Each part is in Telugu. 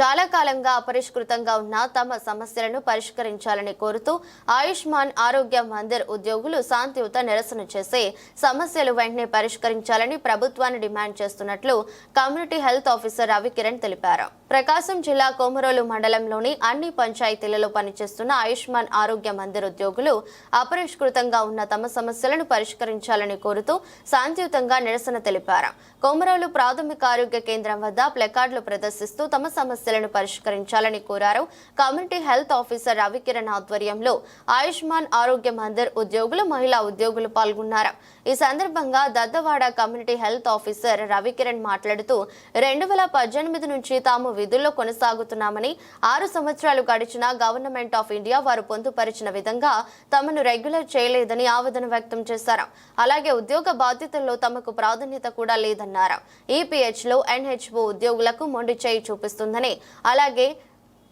చాలా కాలంగా అపరిష్కృతంగా ఉన్న తమ సమస్యలను పరిష్కరించాలని కోరుతూ ఆయుష్మాన్ ఆరోగ్య మందిర్ ఉద్యోగులు శాంతియుత నిరసన చేసి సమస్యలు వెంటనే పరిష్కరించాలని ప్రభుత్వాన్ని డిమాండ్ చేస్తున్నట్లు కమ్యూనిటీ హెల్త్ ఆఫీసర్ రవికిరణ్ తెలిపారు. ప్రకాశం జిల్లా కోమరోలు మండలంలోని అన్ని పంచాయతీలలో పనిచేస్తున్న ఆయుష్మాన్ ఆరోగ్య మందిర్ ఉద్యోగులు అపరిష్కృతంగా ఉన్న తమ సమస్యలను పరిష్కరించాలని కోరుతూ శాంతియుతంగా నిరసన తెలిపారు. కోమరోలు ప్రాథమిక ఆరోగ్య కేంద్రం వద్ద ప్లకార్డులు ప్రదర్శిస్తూ తమ సమస్యలను పరిష్కరించాలని కోరారు. కమ్యూనిటీ హెల్త్ ఆఫీసర్ రవికిరణ్ ఆధ్వర్యంలో ఆయుష్మాన్ ఆరోగ్య మందిర్ ఉద్యోగులు మహిళా ఉద్యోగులు పాల్గొన్నారు. ఈ సందర్భంగా Daddavada community health officer Ravikiran మాట్లాడుతూ రెండు వేల పద్దెనిమిది నుంచి తాము విధుల్లో కొనసాగుతున్నామని ఆరు సంవత్సరాలు గడిచిన గవర్నమెంట్ ఆఫ్ ఇండియా వారు పొందుపరిచిన విధంగా తమను రెగ్యులర్ చేయలేదని ఆవేదన వ్యక్తం చేశారు. అలాగే ఉద్యోగ బాధ్యతల్లో తమకు ప్రాధాన్యత కూడా లేదన్నారు. ఈపీహెచ్లో ఎన్హెచ్ఓ ఉద్యోగులకు మొండి చేయి చూపిస్తుందని అలాగే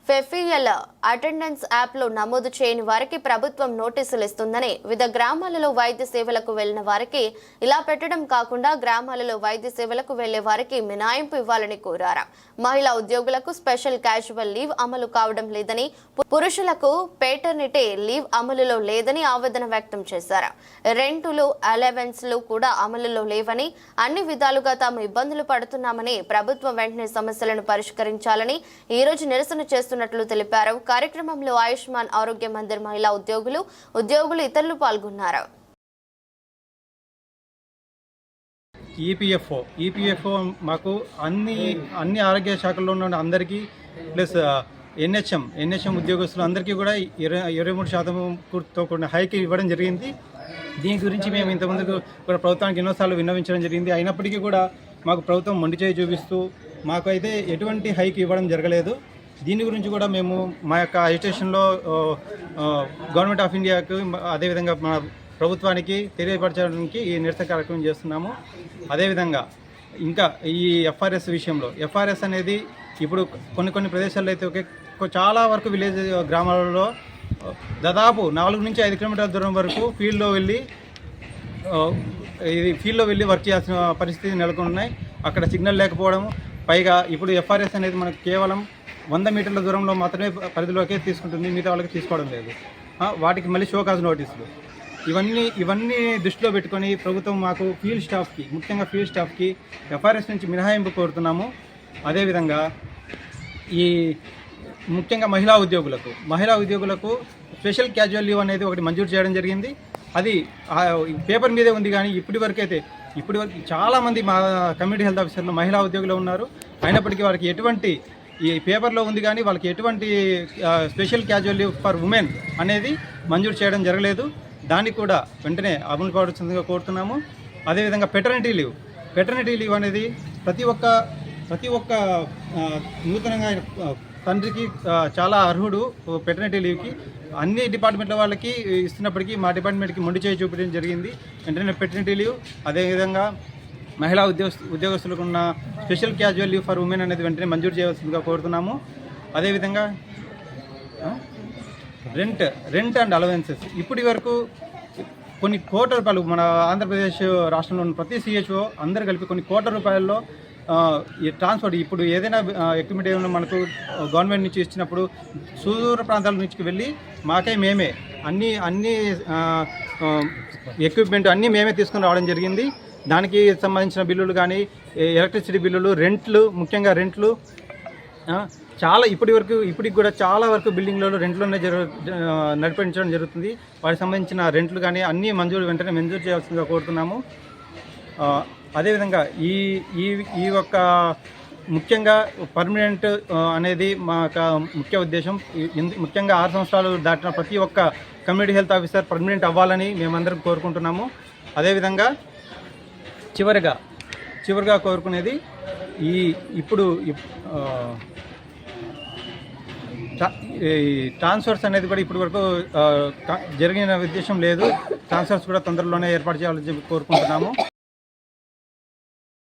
ఫెఫియల్ అటెండెన్స్ యాప్లో నమోదు చేయని వారికి ప్రభుత్వం నోటీసులు ఇస్తుందని వివిధ గ్రామాలలో వైద్య సేవలకు వెళ్ళిన వారికి ఇలా పెట్టడం కాకుండా గ్రామాలలో వైద్య సేవలకు వెళ్ళే వారికి మినాయింపు ఇవ్వాలని కోరారు. మహిళా ఉద్యోగులకు స్పెషల్ క్యాజువల్ లీవ్ అమలు కావడం లేదని పురుషులకు పేటర్నిటీ లీవ్ అమలులో లేదని ఆవేదన వ్యక్తం చేశారు. రెంటులు అలవెన్స్లు కూడా అమలులో లేవని అన్ని విధాలుగా తాము ఇబ్బందులు పడుతున్నామని ప్రభుత్వం వెంటనే సమస్యలను పరిష్కరించాలని ఈ రోజు నిరసన చేస్తున్నట్లు తెలిపారు. కార్యక్రమంలో ఆయుష్మాన్ ఆరోగ్య మందిర్ మహిళా ఉద్యోగులు ఉద్యోగులు ఇతరులు పాల్గొన్నారు. ఈపీఎఫ్ఓ. ఈపీఎఫ్ఓ మాకు అన్ని అన్ని ఆరోగ్య శాఖల్లో ఉన్న అందరికీ ప్లస్ ఎన్హెచ్ఎం ఎన్హెచ్ఎం ఉద్యోగస్తులు అందరికీ కూడా ఇరవై ఇరవై మూడు శాతంతో కూడిన హైక్ ఇవ్వడం జరిగింది. దీని గురించి మేము ఇంతకుముందు కూడా ప్రభుత్వానికి ఎన్నోసార్లు విన్నవించడం జరిగింది. అయినప్పటికీ కూడా మాకు ప్రభుత్వం మొండిచేయి చూపిస్తూ మాకు అయితే ఎటువంటి హైక్ ఇవ్వడం జరగలేదు. దీని గురించి కూడా మేము మా యొక్క అజిటేషన్లో గవర్నమెంట్ ఆఫ్ ఇండియాకు అదేవిధంగా మన ప్రభుత్వానికి తెలియపరచడానికి ఈ నిరసన కార్యక్రమం చేస్తున్నాము. అదేవిధంగా ఇంకా ఈ ఎఫ్ఆర్ఎస్ విషయంలో ఎఫ్ఆర్ఎస్ అనేది ఇప్పుడు కొన్ని కొన్ని ప్రదేశాల్లో అయితే ఒకే చాలా వరకు విలేజ్ గ్రామాలలో దాదాపు నాలుగు నుంచి ఐదు కిలోమీటర్ల దూరం వరకు ఫీల్డ్లో వెళ్ళి ఇది ఫీల్డ్లో వెళ్ళి వర్క్ చేయాల్సిన పరిస్థితి నెలకొన్నాయి. అక్కడ సిగ్నల్ లేకపోవడం పైగా ఇప్పుడు ఎఫ్ఆర్ఎస్ అనేది మనకు కేవలం వంద మీటర్ల దూరంలో మాత్రమే పరిధిలోకే తీసుకుంటుంది మిగతా వాళ్ళకి తీసుకోవడం లేదు. వాటికి మళ్ళీ షోకాజ్ నోటీసులు ఇవన్నీ ఇవన్నీ దృష్టిలో పెట్టుకొని ప్రభుత్వం మాకు ఫీల్డ్ స్టాఫ్కి ముఖ్యంగా ఫీల్డ్ స్టాఫ్కి ఎఫ్ఆర్ఎస్ నుంచి మినహాయింపు కోరుతున్నాము. అదేవిధంగా ఈ ముఖ్యంగా మహిళా ఉద్యోగులకు మహిళా ఉద్యోగులకు స్పెషల్ క్యాజువల్ లీవ్ అనేది ఒకటి మంజూరు చేయడం జరిగింది. అది పేపర్ మీదే ఉంది కానీ ఇప్పటి వరకు అయితే ఇప్పటి వరకు చాలామంది మా కమ్యూనిటీ హెల్త్ ఆఫీసర్లు మహిళా ఉద్యోగులు ఉన్నారు. అయినప్పటికీ వారికి ఎటువంటి ఈ పేపర్లో ఉంది కానీ వాళ్ళకి ఎటువంటి special casual leave for women అనేది మంజూరు చేయడం జరగలేదు. దానికి కూడా వెంటనే అమలు పడుతుందిగా కోరుతున్నాము. అదేవిధంగా పెటర్నిటీ లీవ్ పెటర్నిటీ లీవ్ అనేది ప్రతి ఒక్క ప్రతి ఒక్క నూతనంగా తండ్రికి చాలా అర్హుడు పెటర్నిటీ లీవ్కి అన్ని డిపార్ట్మెంట్ల వాళ్ళకి ఇస్తున్నప్పటికీ మా డిపార్ట్మెంట్కి మొండి చేయి చూపించడం జరిగింది. వెంటనే పెటర్నిటీ లీవ్ అదేవిధంగా మహిళా ఉద్యోగ ఉద్యోగస్తులకు ఉన్న special casual leave for women అనేది వెంటనే మంజూరు చేయవలసిందిగా కోరుతున్నాము. అదేవిధంగా రెంట్ రెంట్ అండ్ అలవెన్సెస్. ఇప్పటి వరకు కొన్ని కోట్ల రూపాయలు మన ఆంధ్రప్రదేశ్ రాష్ట్రంలో ఉన్న ప్రతి సిహెచ్ఓ అందరు కలిపి కొన్ని కోట్ల రూపాయల్లో ఈ ట్రాన్స్పోర్ట్ ఇప్పుడు ఏదైనా ఎక్విప్మెంట్ ఏమైనా మనకు గవర్నమెంట్ నుంచి ఇచ్చినప్పుడు సుదూర ప్రాంతాల నుంచి వెళ్ళి మాకే మేమే. అన్ని అన్ని ఎక్విప్మెంట్ అన్నీ మేమే తీసుకుని రావడం జరిగింది. దానికి సంబంధించిన బిల్లులు కానీ ఎలక్ట్రిసిటీ బిల్లులు రెంట్లు ముఖ్యంగా రెంట్లు చాలా ఇప్పటి వరకు ఇప్పటికి కూడా చాలా వరకు బిల్డింగ్లలో రెంట్లోనే జరు నడిపించడం జరుగుతుంది. వాటికి సంబంధించిన రెంట్లు కానీ అన్నీ మంజూరు వెంటనే మంజూరు చేయాల్సిందిగా కోరుతున్నాము. అదేవిధంగా ఈ ఈ ఈ యొక్క ముఖ్యంగా పర్మనెంట్ అనేది మా యొక్క ముఖ్య ఉద్దేశం. ముఖ్యంగా ఆరు సంవత్సరాలు దాటిన ప్రతి ఒక్క కమ్యూనిటీ హెల్త్ ఆఫీసర్ పర్మనెంట్ అవ్వాలని మేమందరం కోరుకుంటున్నాము. అదేవిధంగా చివరిగా చివరిగా కోరుకునేది ఈ ఇప్పుడు ఇప్- ట్రా- ఈ ట్రాన్స్ఫర్స్ అనేది కూడా ఇప్పటి వరకు జరిగిన ఉద్దేశం లేదు. ట్రాన్స్ఫర్స్ కూడా తొందరలోనే ఏర్పాటు చేయాలని చెప్పి కోరుకుంటున్నాము.